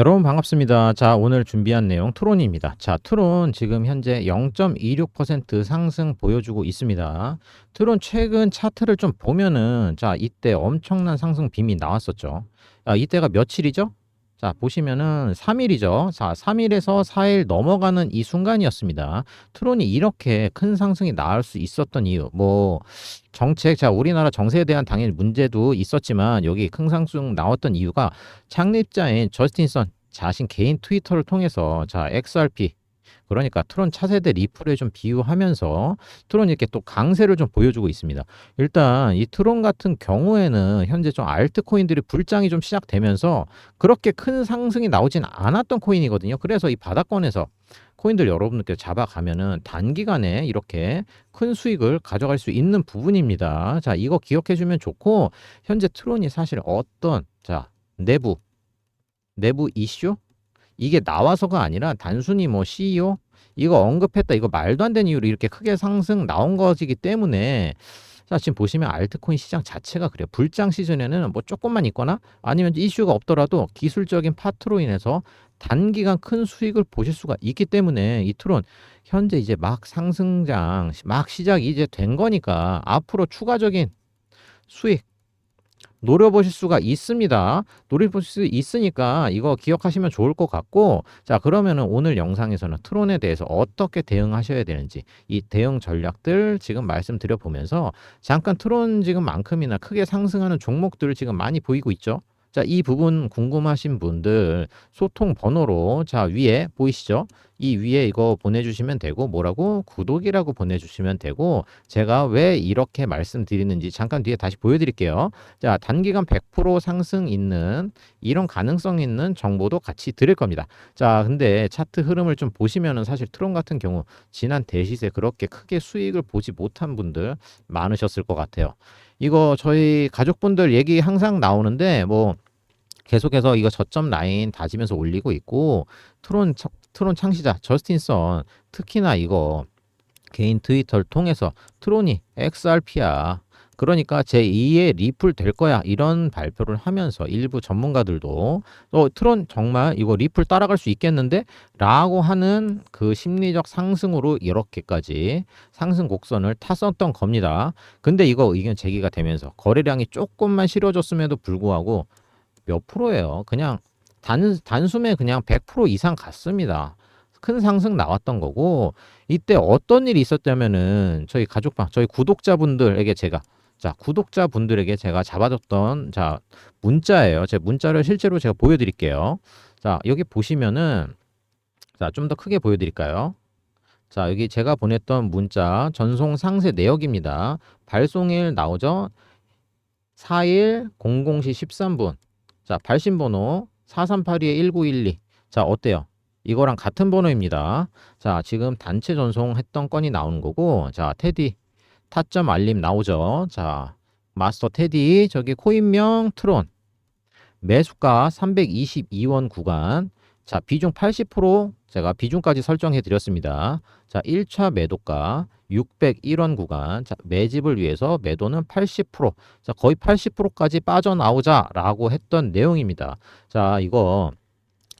여러분 반갑습니다. 자, 오늘 준비한 내용 트론입니다. 자, 트론 지금 현재 0.26% 상승 보여주고 있습니다. 트론 최근 차트를 좀 보면은 자, 이때 엄청난 상승 빔이 나왔었죠. 아, 이때가 며칠이죠? 자, 보시면은 3일이죠. 자, 3일에서 4일 넘어가는 이 순간이었습니다. 트론이 이렇게 큰 상승이 나올 수 있었던 이유, 뭐, 정책, 자, 우리나라 정세에 대한 당연히 문제도 있었지만, 여기 큰 상승 나왔던 이유가 창립자인 저스틴 선 자신 개인 트위터를 통해서, 자, XRP, 그러니까 트론 차세대 리플에 좀 비유하면서 트론이 이렇게 또 강세를 좀 보여주고 있습니다. 일단 이 트론 같은 경우에는 현재 좀 알트코인들이 불장이 좀 시작되면서 그렇게 큰 상승이 나오진 않았던 코인이거든요. 그래서 이 바닥권에서 코인들 여러분들께 잡아가면은 단기간에 이렇게 큰 수익을 가져갈 수 있는 부분입니다. 자, 이거 기억해 주면 좋고 현재 트론이 사실 어떤 자, 내부 내부 이슈? 이게 나와서가 아니라 단순히 뭐 CEO 이거 언급했다. 이거 말도 안 되는 이유로 이렇게 크게 상승 나온 것이기 때문에. 자 지금 보시면 알트코인 시장 자체가 그래요. 불장 시즌에는 뭐 조금만 있거나 아니면 이슈가 없더라도 기술적인 파트로 인해서 단기간 큰 수익을 보실 수가 있기 때문에 이 트론 현재 이제 막 상승장 막 시작이 이제 된 거니까 앞으로 추가적인 수익 노려보실 수가 있습니다. 노려보실 수 있으니까 이거 기억하시면 좋을 것 같고, 자, 그러면은 오늘 영상에서는 트론에 대해서 어떻게 대응하셔야 되는지 이 대응 전략들 지금 말씀드려 보면서 잠깐 트론 지금만큼이나 크게 상승하는 종목들 지금 많이 보이고 있죠. 자, 이 부분 궁금하신 분들 소통 번호로 자, 위에 보이시죠? 이 위에 이거 보내주시면 되고 뭐라고 구독이라고 보내주시면 되고 제가 왜 이렇게 말씀드리는지 잠깐 뒤에 다시 보여드릴게요. 자, 단기간 100% 상승 있는 이런 가능성 있는 정보도 같이 드릴 겁니다. 자, 근데 차트 흐름을 좀 보시면은 사실 트론 같은 경우 지난 대시세 그렇게 크게 수익을 보지 못한 분들 많으셨을 것 같아요. 이거 저희 가족분들 얘기 항상 나오는데 뭐 계속해서 이거 저점 라인 다지면서 올리고 있고 트론 트론 창시자 저스틴 선 특히나 이거 개인 트위터를 통해서 트론이 XRP야. 그러니까 제2의 리플 될 거야. 이런 발표를 하면서 일부 전문가들도 어, 트론 정말 이거 리플 따라갈 수 있겠는데? 라고 하는 그 심리적 상승으로 이렇게까지 상승 곡선을 탔었던 겁니다. 근데 이거 의견 제기가 되면서 거래량이 조금만 실어졌음에도 불구하고 몇 프로예요? 그냥 단, 단숨에 그냥 100% 이상 갔습니다. 큰 상승 나왔던 거고 이때 어떤 일이 있었다면은 저희 가족방 저희 구독자분들에게 제가 자 구독자분들에게 제가 잡아줬던 자 문자예요. 제 문자를 실제로 제가 보여드릴게요. 자 여기 보시면은 자 좀 더 크게 보여드릴까요? 자 여기 제가 보냈던 문자 전송 상세 내역입니다. 발송일 나오죠? 4일 00시 13분. 자 발신번호 4382-1912 자 어때요 이거랑 같은 번호입니다. 자, 지금 단체 전송했던 건이 나오는 거고, 자, 테디 타점 알림 나오죠. 자, 마스터 테디 저기 코인명 트론 매수가 322원 구간 자, 비중 80% 제가 비중까지 설정해 드렸습니다. 자, 1차 매도가 601원 구간. 자, 매집을 위해서 매도는 80%. 자, 거의 80%까지 빠져나오자라고 했던 내용입니다. 자, 이거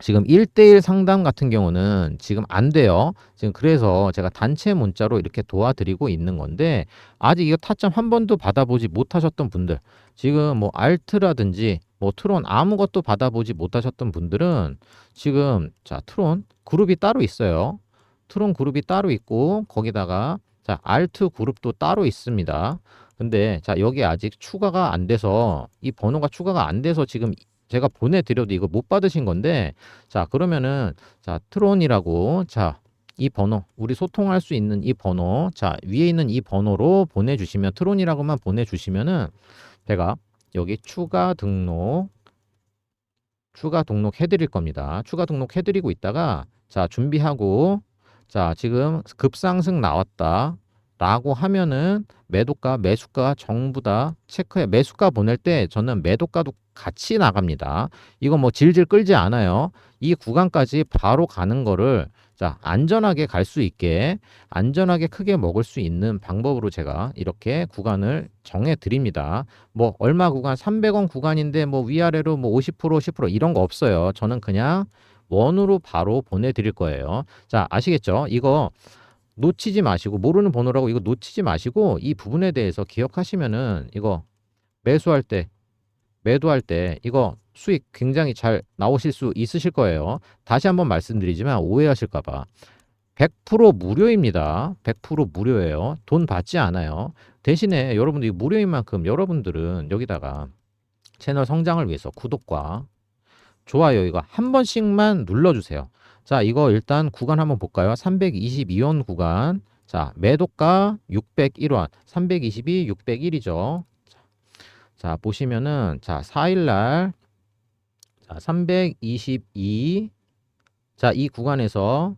지금 1대1 상담 같은 경우는 지금 안 돼요. 지금 그래서 제가 단체 문자로 이렇게 도와드리고 있는 건데 아직 이거 타점 한 번도 받아보지 못하셨던 분들 지금 뭐 알트라든지 뭐 트론 아무것도 받아보지 못하셨던 분들은 지금 자 트론 그룹이 따로 있어요. 트론 그룹이 따로 있고 거기다가 자 알트 그룹도 따로 있습니다. 근데 자 여기 아직 추가가 안 돼서 이 번호가 추가가 안 돼서 지금 제가 보내드려도 이거 못 받으신 건데 자 그러면은 자 트론이라고 자 이 번호 우리 소통할 수 있는 이 번호 자 위에 있는 이 번호로 보내주시면 트론이라고만 보내주시면은 제가 여기 추가 등록 추가 등록 해드릴 겁니다. 추가 등록 해드리고 있다가 자 준비하고 자 지금 급상승 나왔다 라고 하면은 매도가 매수가 전부 다 체크해 매수가 보낼 때 저는 매도가도 같이 나갑니다. 이거 뭐 질질 끌지 않아요. 이 구간까지 바로 가는 거를 자, 안전하게 갈 수 있게 안전하게 크게 먹을 수 있는 방법으로 제가 이렇게 구간을 정해 드립니다. 뭐 얼마 구간 300원 구간인데 뭐 위아래로 뭐 50% 10% 이런 거 없어요. 저는 그냥 원으로 바로 보내 드릴 거예요. 자, 아시겠죠? 이거 놓치지 마시고 모르는 번호라고 이거 놓치지 마시고 이 부분에 대해서 기억하시면은 이거 매수할 때 매도할 때 이거 수익 굉장히 잘 나오실 수 있으실 거예요. 다시 한번 말씀드리지만 오해하실까 봐. 100% 무료입니다. 100% 무료예요. 돈 받지 않아요. 대신에 여러분들이 무료인 만큼 여러분들은 여기다가 채널 성장을 위해서 구독과 좋아요 이거 한 번씩만 눌러주세요. 자, 이거 일단 구간 한번 볼까요? 322원 구간. 자, 매도가 601원. 322, 601이죠. 자, 보시면은 자, 4일 날 자, 322 자, 이 구간에서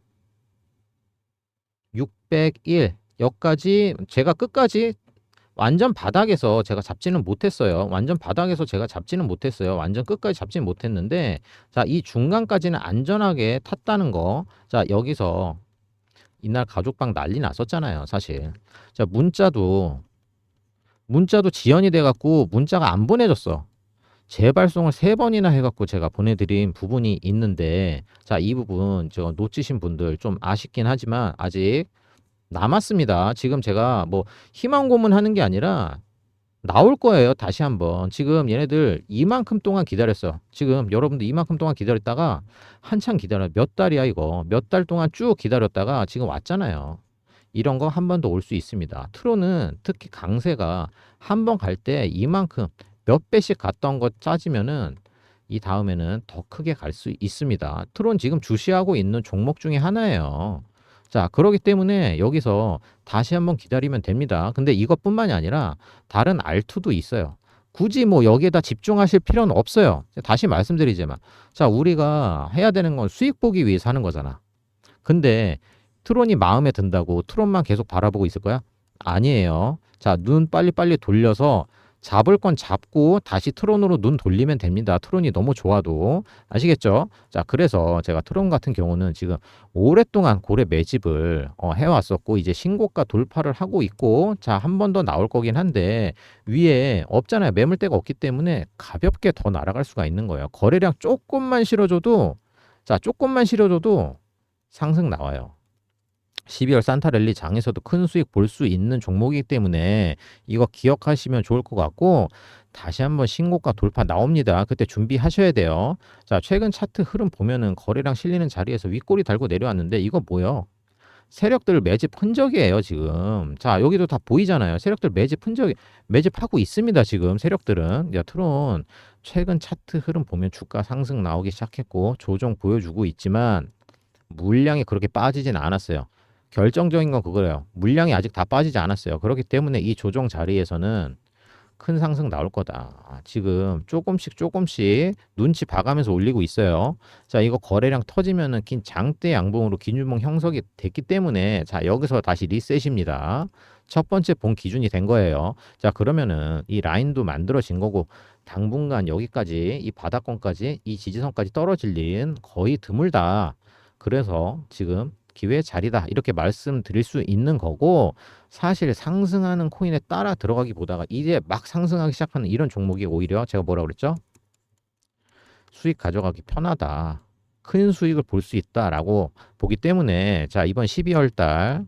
601 여기까지 제가 끝까지 완전 바닥에서 제가 잡지는 못했어요. 완전 바닥에서 제가 잡지는 못했어요. 완전 끝까지 잡지는 못했는데 자, 이 중간까지는 안전하게 탔다는 거. 자, 여기서 이날 가족방 난리 났었잖아요, 사실. 자, 문자도 문자도 지연이 돼 갖고 문자가 안 보내졌어. 재발송을 세 번이나 해 갖고 제가 보내드린 부분이 있는데 자, 이 부분 저 놓치신 분들 좀 아쉽긴 하지만 아직 남았습니다. 지금 제가 뭐 희망 고문하는 게 아니라 나올 거예요. 다시 한번. 지금 얘네들 이만큼 동안 기다렸어. 지금 여러분들 이만큼 동안 기다렸다가 한참 기다려. 몇 달이야 이거. 몇 달 동안 쭉 기다렸다가 지금 왔잖아요. 이런 거 한 번 더 올 수 있습니다. 트로는 특히 강세가 한 번 갈 때 이만큼 몇 배씩 갔던 거 짜지면은 이 다음에는 더 크게 갈 수 있습니다. 트론 지금 주시하고 있는 종목 중에 하나예요. 자, 그러기 때문에 여기서 다시 한번 기다리면 됩니다. 근데 이것뿐만이 아니라 다른 R2도 있어요. 굳이 뭐 여기에다 집중하실 필요는 없어요. 다시 말씀드리지만. 자, 우리가 해야 되는 건 수익 보기 위해서 하는 거잖아. 근데 트론이 마음에 든다고 트론만 계속 바라보고 있을 거야? 아니에요. 자, 눈 빨리빨리 돌려서 잡을 건 잡고 다시 트론으로 눈 돌리면 됩니다. 트론이 너무 좋아도 아시겠죠? 자, 그래서 제가 트론 같은 경우는 지금 오랫동안 고래 매집을 어, 해왔었고 이제 신고가 돌파를 하고 있고 자, 한 번 더 나올 거긴 한데 위에 없잖아요. 매물대가 없기 때문에 가볍게 더 날아갈 수가 있는 거예요. 거래량 조금만 실어줘도 자, 조금만 실어줘도 상승 나와요. 12월 산타랠리 장에서도 큰 수익 볼 수 있는 종목이기 때문에 이거 기억하시면 좋을 것 같고 다시 한번 신고가 돌파 나옵니다. 그때 준비하셔야 돼요. 자, 최근 차트 흐름 보면은 거래량 실리는 자리에서 윗꼬리 달고 내려왔는데 이거 뭐요? 세력들 매집 흔적이에요, 지금. 자, 여기도 다 보이잖아요. 세력들 매집 흔적이 매집하고 있습니다, 지금 세력들은. 야, 트론 최근 차트 흐름 보면 주가 상승 나오기 시작했고 조정 보여주고 있지만 물량이 그렇게 빠지진 않았어요. 결정적인 건 그거예요. 물량이 아직 다 빠지지 않았어요. 그렇기 때문에 이 조정 자리에서는 큰 상승 나올 거다. 아, 지금 조금씩 조금씩 눈치 봐가면서 올리고 있어요. 자, 이거 거래량 터지면은 긴 장대 양봉으로 기준봉 형성이 됐기 때문에 자, 여기서 다시 리셋입니다. 첫 번째 본 기준이 된 거예요. 자, 그러면은 이 라인도 만들어진 거고 당분간 여기까지 이 바닥권까지 이 지지선까지 떨어질 일은 거의 드물다. 그래서 지금 기회의 자리다 이렇게 말씀드릴 수 있는 거고 사실 상승하는 코인에 따라 들어가기보다가 이제 막 상승하기 시작하는 이런 종목이 오히려 제가 뭐라 그랬죠? 수익 가져가기 편하다. 큰 수익을 볼 수 있다라고 보기 때문에 자 이번 12월 달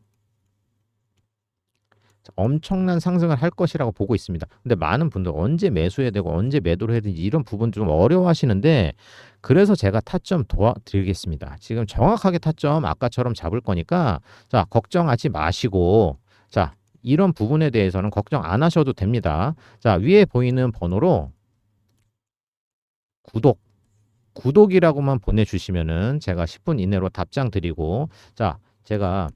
엄청난 상승을 할 것이라고 보고 있습니다. 근데 많은 분들 언제 매수해야 되고 언제 매도를 해야 되는지 이런 부분 좀 어려워하시는데 그래서 제가 타점 도와드리겠습니다. 지금 정확하게 타점 아까처럼 잡을 거니까 자 걱정하지 마시고 자 이런 부분에 대해서는 걱정 안 하셔도 됩니다. 자 위에 보이는 번호로 구독 구독이라고만 보내주시면은 제가 10분 이내로 답장 드리고 자 제가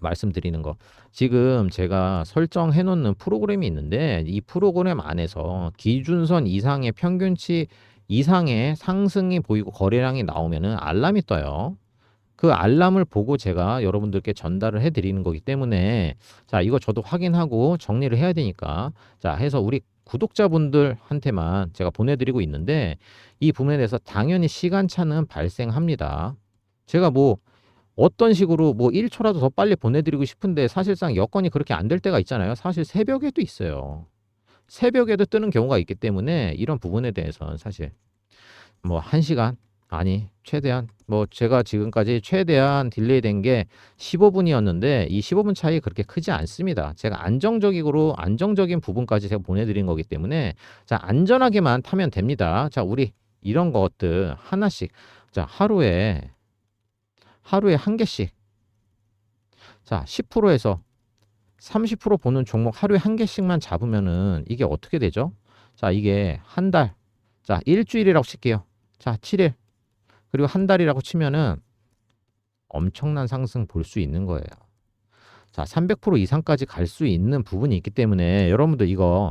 말씀드리는 거. 지금 제가 설정해 놓는 프로그램이 있는데 이 프로그램 안에서 기준선 이상의 평균치 이상의 상승이 보이고 거래량이 나오면은 알람이 떠요. 그 알람을 보고 제가 여러분들께 전달을 해 드리는 거기 때문에 자, 이거 저도 확인하고 정리를 해야 되니까 자, 해서 우리 구독자분들한테만 제가 보내 드리고 있는데 이 부분에 대해서 당연히 시간차는 발생합니다. 제가 뭐 어떤 식으로 뭐 1초라도 더 빨리 보내드리고 싶은데 사실상 여건이 그렇게 안 될 때가 있잖아요. 사실 새벽에도 있어요. 새벽에도 뜨는 경우가 있기 때문에 이런 부분에 대해서는 사실 뭐 1시간 아니 최대한 뭐 제가 지금까지 최대한 딜레이 된 게 15분이었는데 이 15분 차이 그렇게 크지 않습니다. 제가 안정적으로 안정적인 부분까지 제가 보내드린 거기 때문에 자 안전하게만 타면 됩니다. 자 우리 이런 것들 하나씩 자 하루에 하루에 한 개씩 자 10%에서 30% 보는 종목 하루에 한 개씩만 잡으면은 이게 어떻게 되죠? 자 이게 한 달, 자 일주일이라고 칠게요. 자 7일 그리고 한 달이라고 치면은 엄청난 상승 볼 수 있는 거예요. 자, 300% 이상까지 갈 수 있는 부분이 있기 때문에 여러분들 이거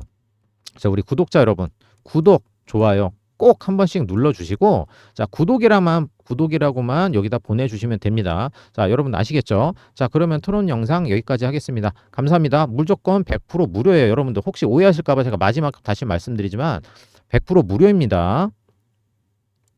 자, 우리 구독자 여러분 구독, 좋아요 꼭 한 번씩 눌러 주시고 자, 구독이라만 구독이라고만 여기다 보내 주시면 됩니다. 자, 여러분 아시겠죠? 자, 그러면 토론 영상 여기까지 하겠습니다. 감사합니다. 무조건 100% 무료예요. 여러분들 혹시 오해하실까 봐 제가 마지막 다시 말씀드리지만 100% 무료입니다.